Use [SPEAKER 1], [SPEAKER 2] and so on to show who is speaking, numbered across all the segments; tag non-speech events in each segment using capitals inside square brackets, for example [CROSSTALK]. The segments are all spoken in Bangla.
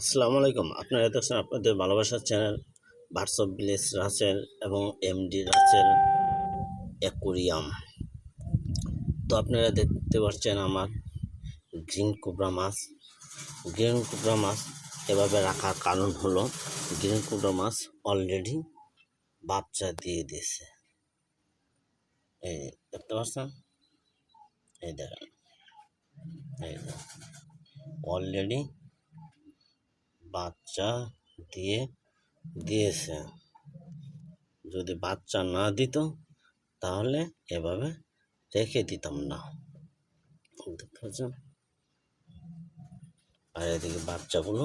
[SPEAKER 1] আসসালামু আলাইকুম। আপনারা দেখছেন আপনাদের ভালোবাসার channel bars of village Rasel এবং এমডি রাসেল অ্যাকুরিয়াম তো আপনারা দেখতে পাচ্ছেন আমার গ্রিন কুবরা মাছ। গ্রিন কুবরা মাছ এভাবে রাখার কারণ হলো গ্রিন কুবরা মাছ অলরেডি বাচ্চা দিয়ে দিয়েছে। এই দেখতে পাচ্ছেন? এই দেখেন। এই অলরেডি বাচ্চা দিয়ে দিয়েছে। যদি বাচ্চা না দিত, তাহলে এভাবে রেখে দিতাম না। দেখতে পাচ্ছেন আর এদিকে বাচ্চাগুলো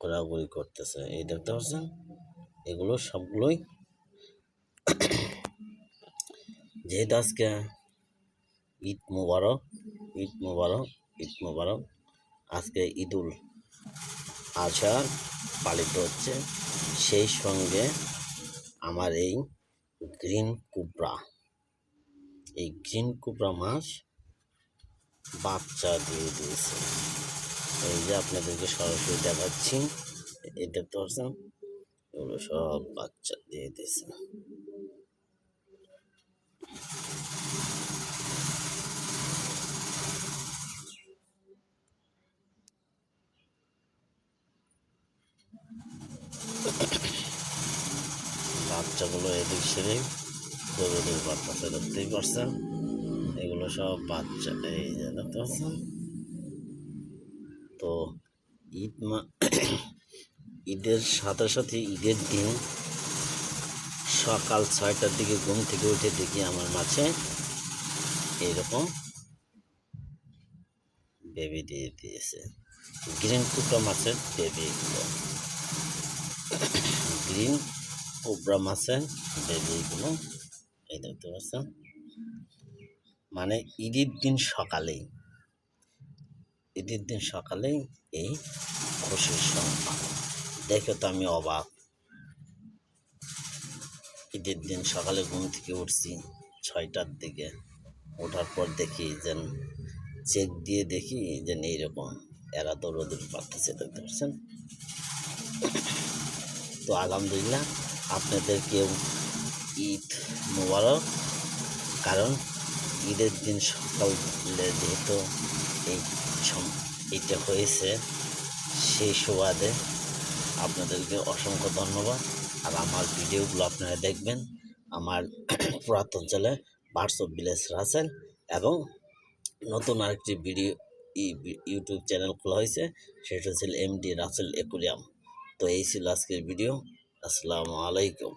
[SPEAKER 1] ঘোরাঘুরি করতেছে। এই দেখতে পাচ্ছেন? এগুলো সবগুলোই যেহেতু আজকে ঈদ মুবারক ঈদ মুবারক ঈদ মুবারক, আজকে ঈদুল আজহার পালিত হচ্ছে। সেই সঙ্গে আমার এই গ্রিন কুবরা এই গ্রিন কুবরা মাছ বাচ্চা দিয়ে দিয়েছে। এই যে আপনাদেরকে সরাসরি দেখাচ্ছি, এটা তো এগুলো সব বাচ্চা দিয়ে দিয়েছে। বাচ্চাগুলো এদিক সেরে গরুদের বাচ্চা দেখতেই পারছেন এগুলো সব বাচ্চা, এই যে দেখতে তো ঈদ মা, ঈদের সাথে সাথে ঈদের দিন সকাল ছয়টার দিকে ঘুম থেকে উঠে দেখি আমার মাছে এইরকম বেবি দিয়ে দিয়েছে। গ্রিন কুকা মাছের বেবিগুলো। গ্রিন কোবরা মাছের বেবিগুলো এই দেখতে পাচ্ছেন। মানে ঈদের দিন সকালেই, ঈদের দিন সকালেই এই খুশির সংবাদ দেখে তো আমি অবাক। ঈদের দিন সকালে ঘুম থেকে উঠছি ছয়টার দিকে। ওঠার পর দেখি যেন চেক দিয়ে দেখি যে এইরকম। এরা দৌড়দৌড়ি পারতেছে, দেখতে পাচ্ছেন? তো আলহামদুলিল্লাহ আপনাদেরকেও ঈদ মোবারক, কারণ ঈদের দিন সকালে যেহেতু এই এইটা হয়েছে, সেই সুবাদে আপনাদেরকে অসংখ্য ধন্যবাদ। আর আমার ভিডিওগুলো আপনারা দেখবেন আমার [CLEARS THROAT] পুরাতন channel bars of village Rasel এবং নতুন আরেকটি ভিডিও ইউটিউব চ্যানেল খোলা হয়েছে, সেটা হচ্ছে এমডি রাসেল একুরিয়াম তো এই ছিল আজকের ভিডিও। আসসালামু আলাইকুম।